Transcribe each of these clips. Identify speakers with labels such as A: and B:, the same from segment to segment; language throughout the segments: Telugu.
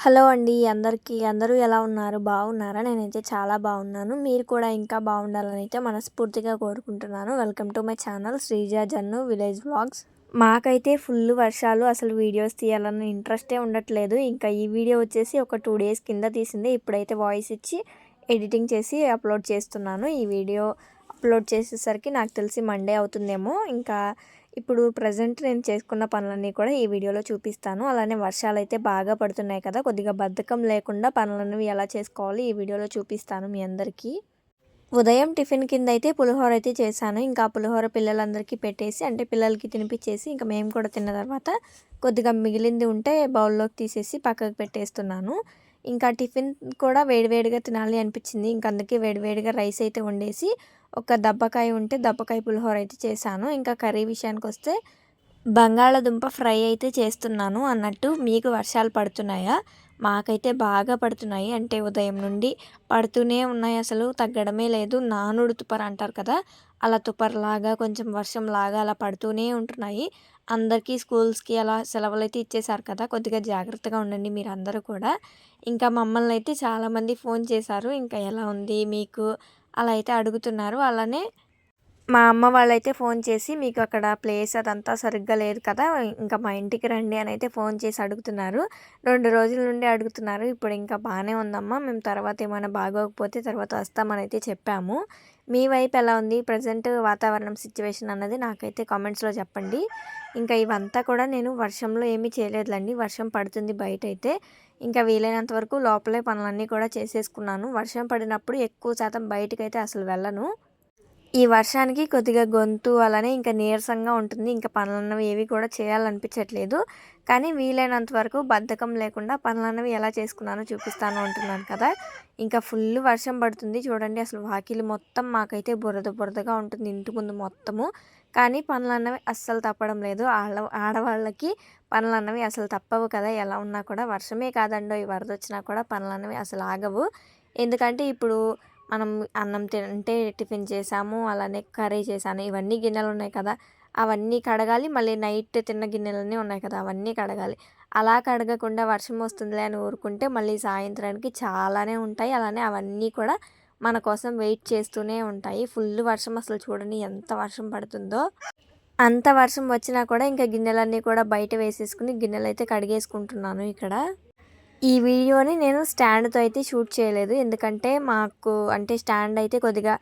A: హలో అండి అందరికీ. అందరూ ఎలా ఉన్నారు? బాగున్నారా? నేనైతే చాలా బాగున్నాను. మీరు కూడా ఇంకా బాగుండాలని అయితే మనస్ఫూర్తిగా కోరుకుంటున్నాను. Welcome to my channel Sreeja Jannu village vlogs. మాకైతే ఫుల్ వర్షాలు అసలు వీడియోస్ తీయాలన్న ఇంట్రెస్టే ఉండట్లేదు. ఇంకా ఈ వీడియో వచ్చేసి ఒక టూ డేస్ కింద తీసింది. ఇప్పుడైతే వాయిస్ ఇచ్చి ఎడిటింగ్ చేసి అప్లోడ్ చేస్తున్నాను. ఈ వీడియో అప్లోడ్ చేసేసరికి నాకు తెలిసి మండే అవుతుందేమో. ఇంకా ఇప్పుడు ప్రజెంట్ నేను చేసుకున్న పనులన్నీ కూడా ఈ వీడియోలో చూపిస్తాను. అలానే వర్షాలు అయితే బాగా పడుతున్నాయి కదా కొద్దిగా బద్ధకం లేకుండా పనులన్నీ ఎలా చేసుకోవాలి ఈ వీడియోలో చూపిస్తాను మీ అందరికీ. ఉదయం టిఫిన్ కింద అయితే పులిహోర అయితే చేశాను. ఇంకా పులిహోర పిల్లలందరికీ పెట్టేసి అంటే పిల్లలకి తినిపించేసి ఇంకా మేము కూడా తిన్న తర్వాత కొద్దిగా మిగిలింది ఉంటే బౌల్లోకి తీసేసి పక్కకు పెట్టేస్తున్నాను. ఇంకా టిఫిన్ కూడా వేడివేడిగా తినాలి అనిపించింది. ఇంకా అందుకే వేడివేడిగా రైస్ అయితే వండేసి ఒక దబ్బకాయ ఉంటే దబ్బకాయ పులిహోర అయితే చేశాను. ఇంకా కర్రీ విషయానికి వస్తే బంగాళదుంప ఫ్రై అయితే చేస్తున్నాను అన్నట్టు మీకు వర్షాలు పడుతున్నాయా? మాకైతే బాగా పడుతున్నాయి. అంటే ఉదయం నుండి పడుతూనే ఉన్నాయి అసలు తగ్గడమే లేదు. నానుడు తుపర్ అంటారు కదా అలా తుపర్లాగా కొంచెం వర్షం లాగా అలా పడుతూనే ఉంటున్నాయి. అందరికీ స్కూల్స్కి అలా సెలవులు అయితే ఇచ్చేశారు కదా కొద్దిగా జాగ్రత్తగా ఉండండి మీరు అందరూ కూడా. ఇంకా మమ్మల్ని అయితే చాలామంది ఫోన్ చేశారు. ఇంకా ఎలా ఉంది మీకు? అలా అయితే అడుగుతున్నారు. అలానే మా అమ్మ వాళ్ళైతే ఫోన్ చేసి మీకు అక్కడ ప్లేస్ అదంతా సరిగ్గా లేదు కదా ఇంకా మా ఇంటికి రండి అని అయితే ఫోన్ చేసి అడుగుతున్నారు. రెండు రోజుల నుండి అడుగుతున్నారు. ఇప్పుడు ఇంకా బాగానే ఉందమ్మా మేము తర్వాత ఏమైనా బాగోకపోతే తర్వాత వస్తామని అయితే చెప్పాము. మీ వైపు ఎలా ఉంది? ప్రజెంట్ వాతావరణం సిచ్యువేషన్ అన్నది నాకైతే కామెంట్స్లో చెప్పండి. ఇంకా ఇవంతా కూడా నేను వర్షంలో ఏమీ చేయలేదులండి. వర్షం పడుతుంది బయట అయితే ఇంకా వీలైనంత వరకు లోపలే పనులన్నీ కూడా చేసేసుకున్నాను. వర్షం పడినప్పుడు ఎక్కువ శాతం బయటకైతే అసలు వెళ్ళను. ఈ వర్షానికి కొద్దిగా గొంతు అలానే ఇంకా నీరసంగా ఉంటుంది. ఇంకా పనులన్నవి ఏవి కూడా చేయాలనిపించట్లేదు. కానీ వీలైనంత వరకు బద్ధకం లేకుండా పనులన్నవి ఎలా చేసుకున్నానో చూపిస్తాను అంటున్నాను కదా. ఇంకా ఫుల్ వర్షం పడుతుంది. చూడండి అసలు వాకిలి మొత్తం మాకైతే బురద బురదగా ఉంటుంది. ఇంటి ముందు మొత్తము. కానీ పనులు అన్నవి అస్సలు తప్పడం లేదు. ఆడ ఆడవాళ్ళకి పనులు అన్నవి అసలు తప్పవు కదా. ఎలా ఉన్నా కూడా వర్షమే కాదండో ఈ వరద వచ్చినా కూడా పనులు అన్నవి అసలు ఆగవు. ఎందుకంటే ఇప్పుడు మనం అన్నం తింటే టిఫిన్ చేసాము అలానే కర్రీ చేశాను ఇవన్నీ గిన్నెలు ఉన్నాయి కదా. అవన్నీ కడగాలి మళ్ళీ నైట్ తిన్న గిన్నెలన్నీ ఉన్నాయి కదా అవన్నీ కడగాలి. అలా కడగకుండా వర్షం వస్తుందిలే అని ఊరుకుంటే మళ్ళీ సాయంత్రానికి చాలానే ఉంటాయి. అలానే అవన్నీ కూడా మన కోసం వెయిట్ చేస్తూనే ఉంటాయి. ఫుల్ వర్షం అసలు చూడండి ఎంత వర్షం పడుతుందో. అంత వర్షం వచ్చినా కూడా ఇంకా గిన్నెలన్నీ కూడా బయట వేసేసుకుని గిన్నెలు అయితే కడిగేసుకుంటున్నాను ఇక్కడ. ఈ వీడియోని నేను స్టాండ్తో అయితే షూట్ చేయలేదు. ఎందుకంటే మాకు అంటే స్టాండ్ అయితే కొద్దిగా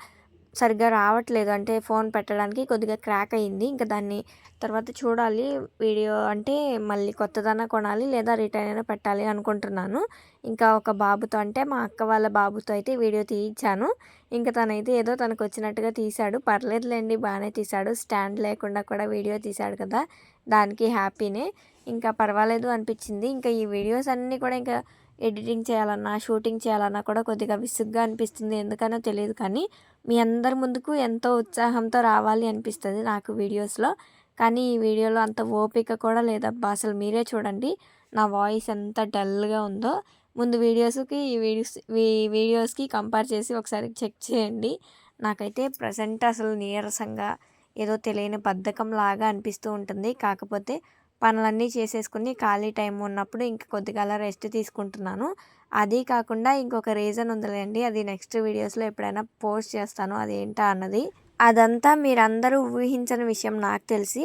A: సరిగ్గా రావట్లేదు. అంటే ఫోన్ పెట్టడానికి కొద్దిగా క్రాక్ అయింది. ఇంకా దాన్ని తర్వాత చూడాలి. వీడియో అంటే మళ్ళీ కొత్తదన కొనాలి లేదా రిటర్న్ అయినా పెట్టాలి అనుకుంటున్నాను. ఇంకా ఒక బాబుతో అంటే మా అక్క వాళ్ళ బాబుతో అయితే వీడియో తీయించాను. ఇంకా తనైతే ఏదో తనకు వచ్చినట్టుగా తీశాడు. పర్లేదులేండి బాగానే తీశాడు. స్టాండ్ లేకుండా కూడా వీడియో తీశాడు కదా దానికి హ్యాపీనే. ఇంకా పర్వాలేదు అనిపించింది. ఇంకా ఈ వీడియోస్ అన్నీ కూడా ఇంకా ఎడిటింగ్ చేయాలన్నా షూటింగ్ చేయాలన్నా కూడా కొద్దిగా విసుగ్గా అనిపిస్తుంది. ఎందుకనో తెలియదు కానీ మీ అందరి ముందుకు ఎంతో ఉత్సాహంతో రావాలి అనిపిస్తుంది నాకు వీడియోస్లో. కానీ ఈ వీడియోలో అంత ఓపిక కూడా లేదబ్బా. అసలు మీరే చూడండి నా వాయిస్ ఎంత డల్గా ఉందో. ముందు వీడియోస్కి ఈ వీడియోస్ ఈ వీడియోస్కి కంపేర్ చేసి ఒకసారి చెక్ చేయండి. నాకైతే ప్రజెంట్ అసలు నీరసంగా ఏదో తెలియని బద్ధకం లాగా అనిపిస్తూ ఉంటుంది. కాకపోతే పనులన్నీ చేసేసుకుని ఖాళీ టైం ఉన్నప్పుడు ఇంక కొద్దిగా అలా రెస్ట్ తీసుకుంటున్నాను. అది కాకుండా ఇంకొక రీజన్ ఉందిలేండి అది నెక్స్ట్ వీడియోస్లో ఎప్పుడైనా పోస్ట్ చేస్తాను అది ఏంటా అన్నది. అదంతా మీరందరూ ఊహించని విషయం నాకు తెలిసి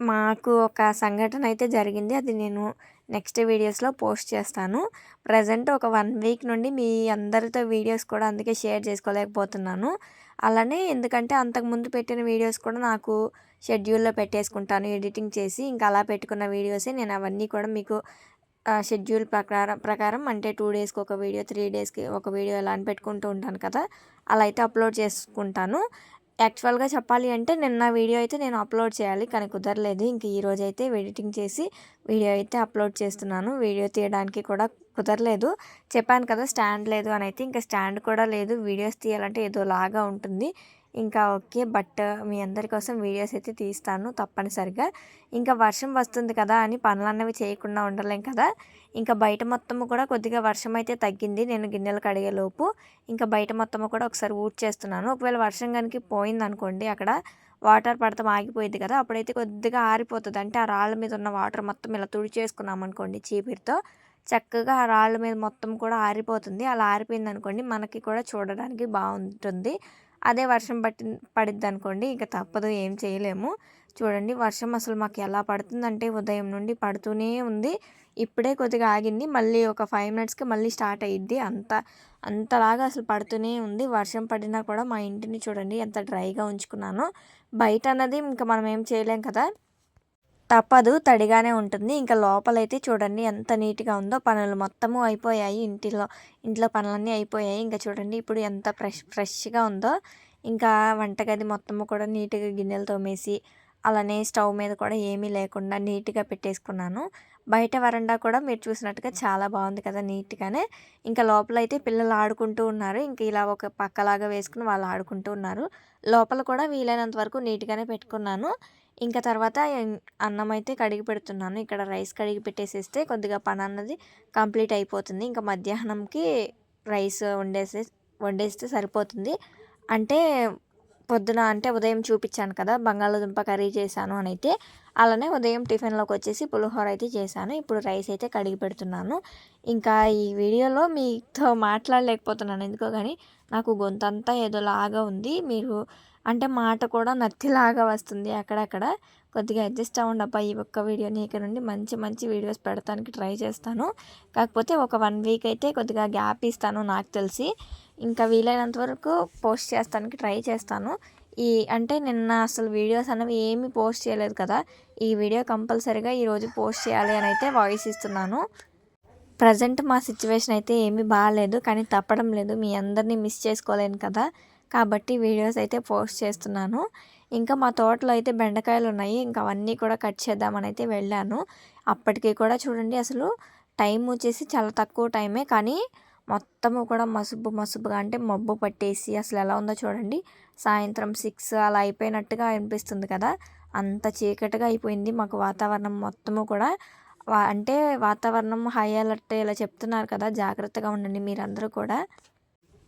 A: మాకు ఒక సంఘటన అయితే జరిగింది అది నేను నెక్స్ట్ వీడియోస్లో పోస్ట్ చేస్తాను. ప్రజెంట్ ఒక వన్ వీక్ నుండి మీ అందరితో వీడియోస్ కూడా అందుకే షేర్ చేసుకోలేకపోతున్నాను. అలానే ఎందుకంటే అంతకుముందు పెట్టిన వీడియోస్ కూడా నాకు షెడ్యూల్లో పెట్టేసుకుంటాను ఎడిటింగ్ చేసి ఇంకా అలా పెట్టుకున్న వీడియోసే నేను అవన్నీ కూడా మీకు షెడ్యూల్ ప్రకారం ప్రకారం అంటే టూ డేస్కి ఒక వీడియో త్రీ డేస్కి ఒక వీడియో ఎలా అని పెట్టుకుంటూ ఉంటాను కదా అలా అయితే అప్లోడ్ చేసుకుంటాను. యాక్చువల్గా చెప్పాలి అంటే నిన్న వీడియో అయితే నేను అప్లోడ్ చేయాలి కానీ కుదరలేదు. ఇంక ఈరోజు అయితే ఎడిటింగ్ చేసి వీడియో అయితే అప్లోడ్ చేస్తున్నాను. వీడియో తీయడానికి కూడా కుదరలేదు. చెప్పాను కదా స్టాండ్ లేదు అని అయితే ఇంకా స్టాండ్ కూడా లేదు. వీడియోస్ తీయాలంటే ఏదో లాగా ఉంటుంది. ఇంకా ఓకే బట్ మీ అందరి కోసం వీడియోస్ అయితే తీస్తాను తప్పనిసరిగా. ఇంకా వర్షం వస్తుంది కదా అని పనులన్నవి చేయకుండా ఉండలేం కదా. ఇంకా బయట మొత్తము కూడా కొద్దిగా వర్షం అయితే తగ్గింది. నేను గిన్నెలు కడిగేలోపు ఇంకా బయట మొత్తము కూడా ఒకసారి ఊడ్ చేస్తున్నాను. ఒకవేళ వర్షం కనుక పోయింది అనుకోండి అక్కడ వాటర్ పడతాం ఆగిపోయింది కదా. అప్పుడైతే కొద్దిగా ఆరిపోతుంది. అంటే ఆ రాళ్ళ మీద ఉన్న వాటర్ మొత్తం ఇలా తుడిచేసుకున్నాం అనుకోండి చీపిరితో. చక్కగా ఆ రాళ్ళ మీద మొత్తం కూడా ఆరిపోతుంది. అలా ఆరిపోయింది అనుకోండి మనకి కూడా చూడడానికి బాగుంటుంది. అదే వర్షం పట్టి పడిద్ది అనుకోండి ఇక తప్పదు ఏం చేయలేము. చూడండి వర్షం అసలు మాకు ఎలా పడుతుందంటే ఉదయం నుండి పడుతూనే ఉంది. ఇప్పుడే కొద్దిగా ఆగింది. మళ్ళీ ఒక ఫైవ్ మినిట్స్కి మళ్ళీ స్టార్ట్ అయ్యిద్ది అంత అంతలాగా అసలు పడుతూనే ఉంది. వర్షం పడినా కూడా మా ఇంటిని చూడండి ఎంత డ్రైగా ఉంచుకున్నాను. బయట అన్నది ఇంకా మనం ఏం చేయలేం కదా. తప్పదు తడిగానే ఉంటుంది. ఇంకా లోపలైతే చూడండి ఎంత నీట్గా ఉందో పనులు మొత్తము అయిపోయాయి. ఇంటిలో ఇంట్లో పనులన్నీ అయిపోయాయి. ఇంకా చూడండి ఇప్పుడు ఎంత ఫ్రెష్ ఫ్రెష్గా ఉందో. ఇంకా వంటగది మొత్తము కూడా నీట్గా గిన్నెలు తోమేసి అలానే స్టవ్ మీద కూడా ఏమీ లేకుండా నీట్గా పెట్టేసుకున్నాను. బయట వరండా కూడా మీరు చూసినట్టుగా చాలా బాగుంది కదా నీట్గానే. ఇంకా లోపల అయితే పిల్లలు ఆడుకుంటూ ఉన్నారు. ఇంకా ఇలా ఒక పక్కలాగా వేసుకుని వాళ్ళు ఆడుకుంటూ ఉన్నారు. లోపల కూడా వీలైనంత వరకు నీట్గానే పెట్టుకున్నాను. ఇంకా తర్వాత అన్నం అయితే కడిగి పెడుతున్నాను. ఇక్కడ రైస్ కడిగి పెట్టేసేస్తే కొద్దిగా పని అన్నది కంప్లీట్ అయిపోతుంది. ఇంకా మధ్యాహ్నంకి రైస్ వండేసే వండేస్తే సరిపోతుంది. అంటే పొద్దున అంటే ఉదయం చూపించాను కదా బంగాళదుంప కర్రీ చేశాను అని అయితే అలానే ఉదయం టిఫిన్లోకి వచ్చేసి పులిహోర అయితే చేశాను. ఇప్పుడు రైస్ అయితే కడిగి పెడుతున్నాను. ఇంకా ఈ వీడియోలో మీతో మాట్లాడలేకపోతున్నాను. ఎందుకో కానీ నాకు గొంతంతా ఏదోలాగా ఉంది. మీరు అంటే మాట కూడా నత్తిలాగా వస్తుంది అక్కడక్కడ. కొద్దిగా అడ్జస్ట్ అవ్వండి అబ్బా ఈ ఒక్క వీడియోని ఇక్కడ నుండి. మంచి మంచి వీడియోస్ పెడతానికి ట్రై చేస్తాను. కాకపోతే ఒక వన్ వీక్ అయితే కొద్దిగా గ్యాప్ ఇస్తాను నాకు తెలిసి. ఇంకా వీలైనంత వరకు పోస్ట్ చేస్తానికి ట్రై చేస్తాను. ఈ అంటే నిన్న అసలు వీడియోస్ అనేవి ఏమీ పోస్ట్ చేయలేదు కదా. ఈ వీడియో కంపల్సరీగా ఈరోజు పోస్ట్ చేయాలి అని అయితే వాయిస్ ఇస్తున్నాను. ప్రజెంట్ మా సిచ్యువేషన్ అయితే ఏమీ బాగాలేదు కానీ తప్పడం లేదు. మీ అందరినీ మిస్ చేసుకోలేను కదా. కాబట్టి వీడియోస్ అయితే పోస్ట్ చేస్తున్నాను. ఇంకా మా తోటలో అయితే బెండకాయలు ఉన్నాయి ఇంకా అవన్నీ కూడా కట్ చేద్దామని అయితే వెళ్ళాను. అప్పటికి కూడా చూడండి అసలు టైం వచ్చేసి చాలా తక్కువ టైమే. కానీ మొత్తము కూడా మసుబు మసుబుగా అంటే మబ్బు పట్టేసి అసలు ఎలా ఉందో చూడండి. సాయంత్రం సిక్స్ అలా అయిపోయినట్టుగా అనిపిస్తుంది కదా. అంత చీకటిగా అయిపోయింది మాకు వాతావరణం మొత్తము కూడా. అంటే వాతావరణం హై అలర్ట్ ఇలా చెప్తున్నారు కదా జాగ్రత్తగా ఉండండి మీరందరూ కూడా.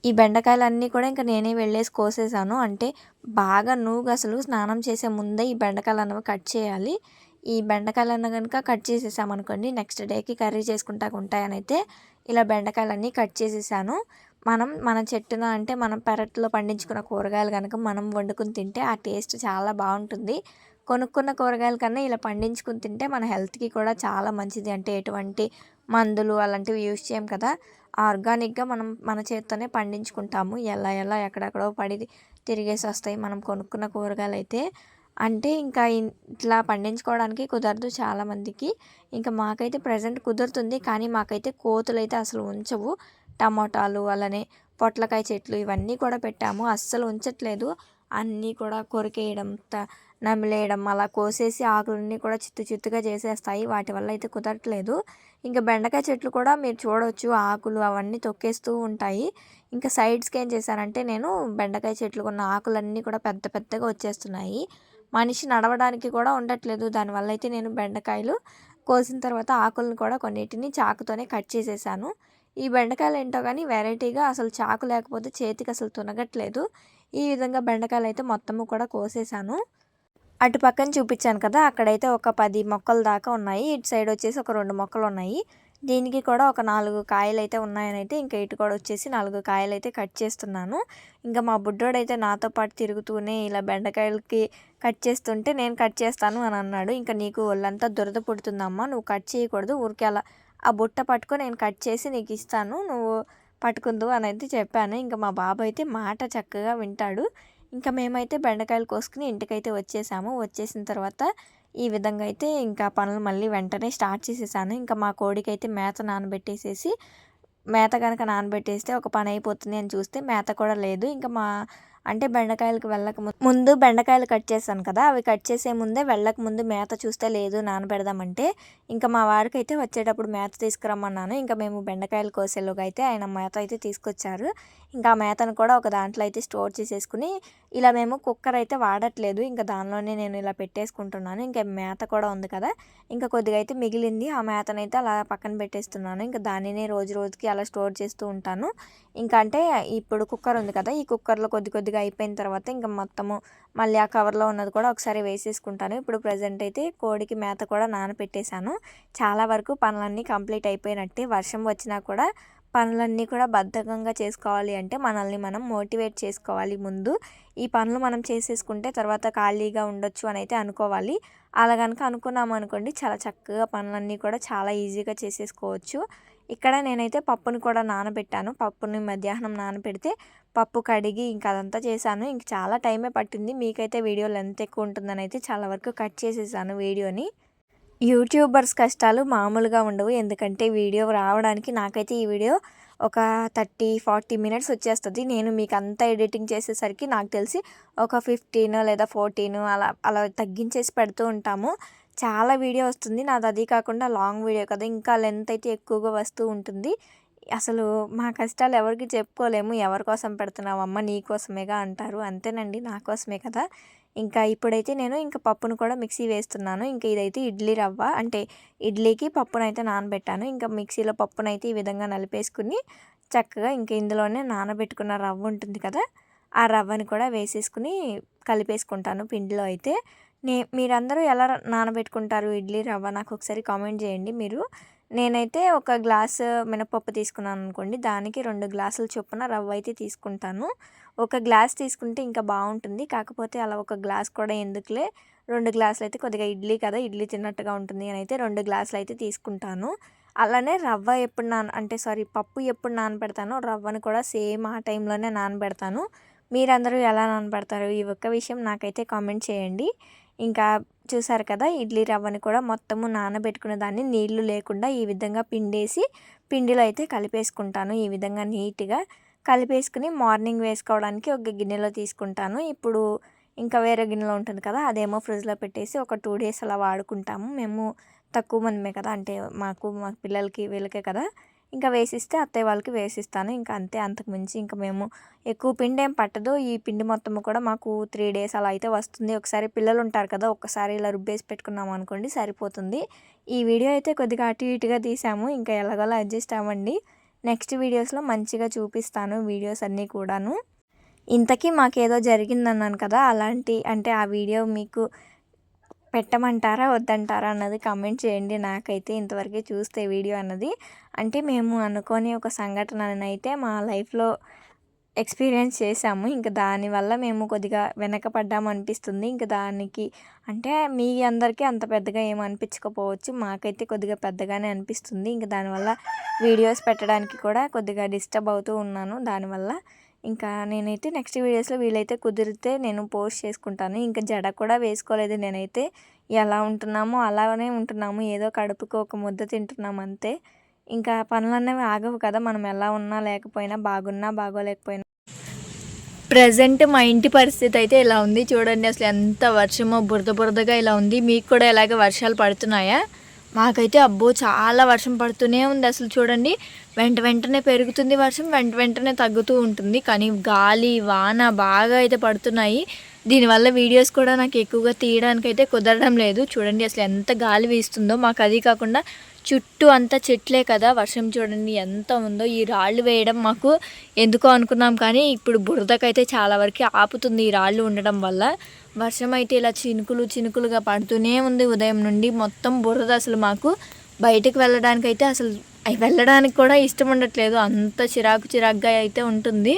A: ఈ బెండకాయలన్నీ కూడా ఇంకా నేనే వెళ్ళేసి కోసేసాను. అంటే బాగా నూగు అసలు స్నానం చేసే ముందే ఈ బెండకాయలు అన్నవి కట్ చేయాలి. ఈ బెండకాయలు అన్న కనుక కట్ చేసేసామనుకోండి నెక్స్ట్ డేకి కర్రీ చేసుకుంటా ఉంటాయని అయితే ఇలా బెండకాయలన్నీ కట్ చేసేసాను. మనం మన చెట్టున అంటే మనం పెరట్లో పండించుకున్న కూరగాయలు కనుక మనం వండుకుని తింటే ఆ టేస్ట్ చాలా బాగుంటుంది. కొనుక్కున్న కూరగాయల కన్నా ఇలా పండించుకుని తింటే మన హెల్త్కి కూడా చాలా మంచిది. అంటే ఎటువంటి మందులు అలాంటివి యూజ్ చేయం కదా. ఆర్గానిక్గా మనం మన చేత్తోనే పండించుకుంటాము. ఎలా ఎలా ఎక్కడెక్కడో పడి తిరిగేసి వస్తాయి మనం కొనుక్కున్న కూరగాయలు అయితే అంటే ఇంకా ఇట్లా పండించుకోవడానికి కుదరదు చాలామందికి ఇంకా మాకైతే ప్రజెంట్ కుదురుతుంది. కానీ మాకైతే కోతులు అయితే అసలు ఉంచవు. టమోటాలు అలానే పొట్లకాయ చెట్లు ఇవన్నీ కూడా పెట్టాము. అస్సలు ఉంచట్లేదు. అన్నీ కూడా కొరికేయడం నమిలేయడం అలా కోసేసి ఆకులన్నీ కూడా చిత్తు చిత్తుగా చేసేస్తాయి. వాటి వల్ల అయితే కుదరట్లేదు. ఇంకా బెండకాయ చెట్లు కూడా మీరు చూడవచ్చు ఆకులు అవన్నీ తొక్కేస్తూ ఉంటాయి. ఇంకా సైడ్స్కి ఏం చేశానంటే నేను బెండకాయ చెట్లు ఉన్న ఆకులన్నీ కూడా పెద్ద పెద్దగా వచ్చేస్తున్నాయి. మనిషి నడవడానికి కూడా ఉండట్లేదు. దానివల్ల అయితే నేను బెండకాయలు కోసిన తర్వాత ఆకులను కూడా కొన్నిటిని చాకుతోనే కట్ చేసేసాను. ఈ బెండకాయలు ఏంటో కానీ వెరైటీగా అసలు చాకు లేకపోతే చేతికి అసలు తునగట్లేదు. ఈ విధంగా బెండకాయలు అయితే మొత్తము కూడా కోసేసాను. అటు పక్కన చూపించాను కదా అక్కడైతే ఒక పది మొక్కలు దాకా ఉన్నాయి. ఇటు సైడ్ వచ్చేసి ఒక రెండు మొక్కలు ఉన్నాయి. దీనికి కూడా ఒక నాలుగు కాయలు అయితే ఉన్నాయని అయితే ఇంకా ఇటు కూడా వచ్చేసి నాలుగు కాయలు అయితే కట్ చేస్తున్నాను. ఇంకా మా బుడ్డోడు అయితే నాతో పాటు తిరుగుతూనే ఇలా బెండకాయలకి కట్ చేస్తుంటే నేను కట్ చేస్తాను అని అన్నాడు. ఇంకా నీకు ఒళ్ళంతా దురద పుడుతుందమ్మా నువ్వు కట్ చేయకూడదు. ఊరికే అలా ఆ బుట్ట పట్టుకొని నేను కట్ చేసి నీకు ఇస్తాను నువ్వు పట్టుకుందు అని అయితే చెప్పాను. ఇంకా మా బాబు అయితే మాట చక్కగా వింటాడు. ఇంకా మేమైతే బెండకాయలు కోసుకుని ఇంటికైతే వచ్చేసాము. వచ్చేసిన తర్వాత ఈ విధంగా అయితే ఇంకా పనులు మళ్ళీ వెంటనే స్టార్ట్ చేసేసాను. ఇంకా మా కోడికి అయితే మేత నానబెట్టేసేసి మేత కనుక నానబెట్టేస్తే ఒక పని అయిపోతుంది అని చూస్తే మేత కూడా లేదు. ఇంకా మా అంటే బెండకాయలకు వెళ్ళక ముందు బెండకాయలు కట్ చేశాను కదా అవి కట్ చేసే ముందే వెళ్ళక ముందు మేత చూస్తే లేదు నానబెడదామంటే ఇంకా మా వారికి అయితే వచ్చేటప్పుడు మేత తీసుకురమ్మన్నాను. ఇంకా మేము బెండకాయలు కోసేలోగా అయితే ఆయన మేత అయితే తీసుకొచ్చారు. ఇంకా ఆ మేతను కూడా ఒక దాంట్లో అయితే స్టోర్ చేసేసుకుని ఇలా మేము కుక్కర్ అయితే వాడట్లేదు. ఇంకా దానిలోనే నేను ఇలా పెట్టేసుకుంటున్నాను. ఇంకా మేత కూడా ఉంది కదా. ఇంకా కొద్దిగా అయితే మిగిలింది. ఆ మేతనైతే అలా పక్కన పెట్టేస్తున్నాను. ఇంకా దానినే రోజు రోజుకి అలా స్టోర్ చేస్తూ ఉంటాను. ఇంకా అంటే ఇప్పుడు కుక్కర్ ఉంది కదా. ఈ కుక్కర్లో కొద్ది కొద్దిగా అయిపోయిన తర్వాత ఇంకా మొత్తము మళ్ళీ ఆ కవర్లో ఉన్నది కూడా ఒకసారి వేసేసుకుంటాను. ఇప్పుడు ప్రజెంట్ అయితే కోడికి మేత కూడా నానపెట్టేశాను. చాలా వరకు పనులన్నీ కంప్లీట్ అయిపోయినట్టే. వర్షం వచ్చినా కూడా పనులన్నీ కూడా బద్ధకంగా చేసుకోవాలి అంటే మనల్ని మనం మోటివేట్ చేసుకోవాలి ముందు. ఈ పనులు మనం చేసేసుకుంటే తర్వాత ఖాళీగా ఉండొచ్చు అని అయితే అనుకోవాలి. అలా కనుక అనుకున్నాము అనుకోండి చాలా చక్కగా పనులన్నీ కూడా చాలా ఈజీగా చేసేసుకోవచ్చు. ఇక్కడ నేనైతే పప్పుని కూడా నానబెట్టాను. పప్పుని మధ్యాహ్నం నానబెడితే పప్పు కడిగి ఇంకా అదంతా చేశాను. ఇంక చాలా టైమే పట్టింది. మీకైతే వీడియో లెంత్ ఎక్కువ ఉంటుందని అయితే చాలా వరకు కట్ చేసేసాను వీడియోని. యూట్యూబర్స్ కష్టాలు మామూలుగా ఉండవు. ఎందుకంటే వీడియో రావడానికి నాకైతే ఈ వీడియో ఒక థర్టీ ఫార్టీ మినిట్స్ వచ్చేస్తుంది. నేను మీకు అంతా ఎడిటింగ్ చేసేసరికి నాకు తెలిసి ఒక ఫిఫ్టీన్ లేదా ఫోర్టీన్ అలా అలా తగ్గించేసి పెడుతూ ఉంటాము. చాలా వీడియో వస్తుంది. నాది అది కాకుండా లాంగ్ వీడియో కదా. ఇంకా లెంత్ అయితే ఎక్కువగా వస్తూ ఉంటుంది. అసలు మా కష్టాలు ఎవరికి చెప్పుకోలేము. ఎవరి కోసం పెడుతున్నావు అమ్మ? నీ కోసమేగా అంటారు. అంతేనండి. నా కోసమే కదా. ఇంకా ఇప్పుడైతే నేను ఇంకా పప్పును కూడా మిక్సీ వేస్తున్నాను. ఇంకా ఇదైతే ఇడ్లీ రవ్వ. అంటే ఇడ్లీకి పప్పునైతే నానబెట్టాను. ఇంకా మిక్సీలో పప్పునైతే ఈ విధంగా నలిపేసుకుని చక్కగా ఇంకా ఇందులోనే నానబెట్టుకున్న రవ్వ ఉంటుంది కదా ఆ రవ్వని కూడా వేసేసుకుని కలిపేసుకుంటాను పిండిలో అయితే. నే మీరందరూ ఎలా నానబెట్టుకుంటారు ఇడ్లీ రవ్వ? నాకు ఒకసారి కామెంట్ చేయండి మీరు. నేనైతే ఒక గ్లాస్ మినపప్పు తీసుకున్నాను అనుకోండి. దానికి రెండు గ్లాసుల చొప్పున రవ్వ అయితే తీసుకుంటాను. ఒక గ్లాస్ తీసుకుంటే ఇంకా బాగుంటుంది. కాకపోతే అలా ఒక గ్లాస్ కూడా ఎందుకులే? రెండు గ్లాసులు అయితే కొద్దిగా ఇడ్లీ కదా ఇడ్లీ తిన్నట్టుగా ఉంటుంది. అని అయితే రెండు గ్లాసులు అయితే తీసుకుంటాను. అలానే రవ్వ ఎప్పుడు నాన అంటే సారీ పప్పు ఎప్పుడు నానబెడతానో రవ్వను కూడా సేమ్ ఆ టైంలోనే నానబెడతాను. మీరందరూ ఎలా నానబెడతారు ఈ ఒక్క విషయం నాకైతే కామెంట్ చేయండి. ఇంకా చూసారు కదా ఇడ్లీ రవ్వని కూడా మొత్తము నానబెట్టుకున్న దాన్ని నీళ్ళు లేకుండా ఈ విధంగా పిండేసి పిండిలో అయితే కలిపేసుకుంటాను ఈ విధంగా నీట్గా. కలిపేసుకుని మార్నింగ్ వేసుకోవడానికి ఒక గిన్నెలో తీసుకుంటాను. ఇప్పుడు ఇంకా వేరే గిన్నెలో ఉంటుంది కదా అదేమో ఫ్రిడ్జ్లో పెట్టేసి ఒక టూ డేస్ అలా వాడుకుంటాము. మేము తక్కువ మందిమే కదా అంటే మాకు మా పిల్లలకి వీళ్ళకే కదా. ఇంకా వేసిస్తే అత్తయ్య వాళ్ళకి వేసిస్తాను. ఇంకా అంతే అంతకు మించి ఇంకా మేము ఎక్కువ పిండి ఏం పట్టదు. ఈ పిండి మొత్తం కూడా మాకు త్రీ డేస్ అలా అయితే వస్తుంది. ఒకసారి పిల్లలు ఉంటారు కదా ఒక్కసారి ఇలా రుబ్బేసి పెట్టుకున్నాము అనుకోండి సరిపోతుంది. ఈ వీడియో అయితే కొద్దిగా అటు ఇటుగా తీసాము. ఇంకా ఎలాగోలా అడ్జస్ట్ అవ్వండి. నెక్స్ట్ వీడియోస్లో మంచిగా చూపిస్తాను వీడియోస్ అన్నీ కూడాను. ఇంతకీ మాకేదో జరిగిందన్నాను కదా అలాంటి అంటే ఆ వీడియో మీకు పెట్టమంటారా వద్దంటారా అన్నది కమెంట్ చేయండి. నాకైతే ఇంతవరకు చూస్తే వీడియో అన్నది. అంటే మేము అనుకోని ఒక సంఘటన అయితే మా లైఫ్లో ఎక్స్పీరియన్స్ చేసాము ఇంకా దానివల్ల మేము కొద్దిగా వెనకపడ్డాము అనిపిస్తుంది. ఇంకా దానికి అంటే మీ అందరికీ అంత పెద్దగా ఏం అనిపించకపోవచ్చు. మాకైతే కొద్దిగా పెద్దగానే అనిపిస్తుంది. ఇంకా దానివల్ల వీడియోస్ పెట్టడానికి కూడా కొద్దిగా డిస్టర్బ్ అవుతూ ఉన్నాను. దానివల్ల ఇంకా నేనైతే నెక్స్ట్ వీడియోస్లో వీలైతే కుదిరితే నేను పోస్ట్ చేసుకుంటాను. ఇంకా జడ కూడా వేసుకోలేదు నేనైతే. ఎలా ఉంటున్నామో అలానే ఉంటున్నాము. ఏదో కడుపుకు ఒక ముద్ద తింటున్నాము అంతే. ఇంకా పనులన్నవి ఆగవు కదా. మనం ఎలా ఉన్నా లేకపోయినా బాగున్నా బాగోలేకపోయినా. ప్రజెంట్ మా ఇంటి పరిస్థితి అయితే ఇలా ఉంది. చూడండి అసలు ఎంత వర్షమో బురద బురదగా ఇలా ఉంది. మీకు కూడా ఇలాగే వర్షాలు పడుతున్నాయా? మాకైతే అబ్బో చాలా వర్షం పడుతూనే ఉంది అసలు చూడండి. వెంట వెంటనే పెరుగుతుంది వర్షం వెంట వెంటనే తగ్గుతూ ఉంటుంది. కానీ గాలి వాన బాగా అయితే పడుతున్నాయి. దీనివల్ల వీడియోస్ కూడా నాకు ఎక్కువగా తీయడానికి అయితే కుదరడం లేదు. చూడండి అసలు ఎంత గాలి వీస్తుందో. మాకు అది కాకుండా చుట్టూ అంతా చెట్లే కదా వర్షం చూడండి ఎంత ఉందో. ఈ రాళ్ళు వేయడం మాకు ఎందుకో అనుకున్నాం కానీ ఇప్పుడు బురదకైతే చాలా వరకు ఆపుతుంది ఈ రాళ్ళు ఉండడం వల్ల. వర్షం అయితే ఇలా చినుకులు చినుకులుగా పడుతూనే ఉంది ఉదయం నుండి. మొత్తం బురద అసలు మాకు బయటకు వెళ్ళడానికి అయితే అసలు వెళ్ళడానికి కూడా ఇష్టం ఉండట్లేదు. అంత చిరాకు చిరాకుగా అయితే ఉంటుంది.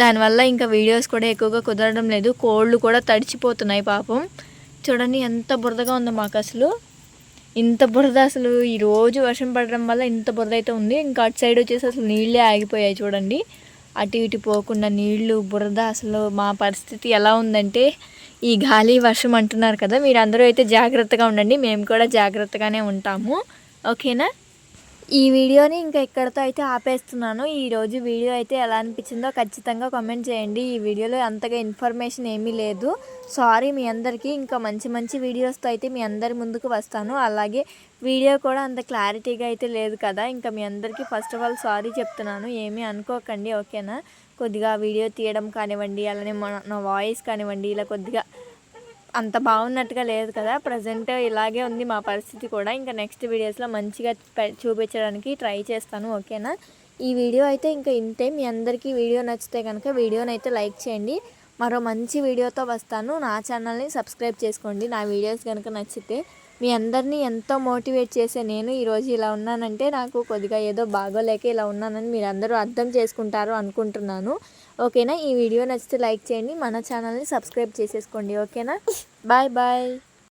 A: దానివల్ల ఇంకా వీడియోస్ కూడా ఎక్కువగా కుదరడం లేదు. కోళ్ళు కూడా తడిచిపోతున్నాయి పాపం. చూడండి ఎంత బురదగా ఉందో మాకు అసలు. ఇంత బురద అసలు ఈరోజు వర్షం పడడం వల్ల ఇంత బురద అయితే ఉంది. ఇంకా అటు సైడ్ వచ్చేసి అసలు నీళ్ళే ఆగిపోయాయి చూడండి. అటు ఇటు పోకుండా నీళ్ళు బురద అసలు మా పరిస్థితి ఎలా ఉందంటే ఈ గాలి వర్షం అంటున్నారు కదా మీరు అందరూ అయితే జాగ్రత్తగా ఉండండి. మేము కూడా జాగ్రత్తగానే ఉంటాము. ఓకేనా? ఈ వీడియోని ఇంకా ఇక్కడితో అయితే ఆపేస్తున్నాను ఈరోజు వీడియో అయితే ఎలా అనిపించిందో ఖచ్చితంగా కామెంట్ చేయండి. ఈ వీడియోలో అంతగా ఇన్ఫర్మేషన్ ఏమీ లేదు. సారీ మీ అందరికీ ఇంకా మంచి మంచి వీడియోస్తో అయితే మీ అందరి ముందుకు వస్తాను. అలాగే వీడియో కూడా అంత క్లారిటీగా అయితే లేదు కదా ఇంకా మీ అందరికీ ఫస్ట్ ఆఫ్ ఆల్ సారీ చెప్తున్నాను. ఏమీ అనుకోకండి ఓకేనా కొద్దిగా వీడియో తీయడం కానివ్వండి అలానే నా వాయిస్ కానివ్వండి ఇలా కొద్దిగా అంత బాగున్నట్టుగా లేదు కదా. ప్రజెంట్ ఇలాగే ఉంది మా పరిస్థితి కూడా. ఇంకా నెక్స్ట్ వీడియోస్లో మంచిగా చూపించడానికి ట్రై చేస్తాను. ఓకేనా? ఈ వీడియో అయితే ఇంకా ఇంతే. మీ అందరికీ వీడియో నచ్చితే కనుక వీడియోని అయితే లైక్ చేయండి. మరో మంచి వీడియోతో వస్తాను. నా ఛానల్ని సబ్స్క్రైబ్ చేసుకోండి. నా వీడియోస్ కనుక నచ్చితే మీ అందరినీ ఎంతో మోటివేట్ చేసే నేను ఈరోజు ఇలా ఉన్నానంటే నాకు కొద్దిగా ఏదో బాగోలేక ఇలా ఉన్నానని మీరు అందరూ అర్థం చేసుకుంటారు అనుకుంటున్నాను. ఓకేనా? ఈ వీడియో నచ్చితే లైక్ చేయండి మన ఛానల్ని సబ్స్క్రైబ్ చేసేసుకోండి ఓకేనా? Bye bye.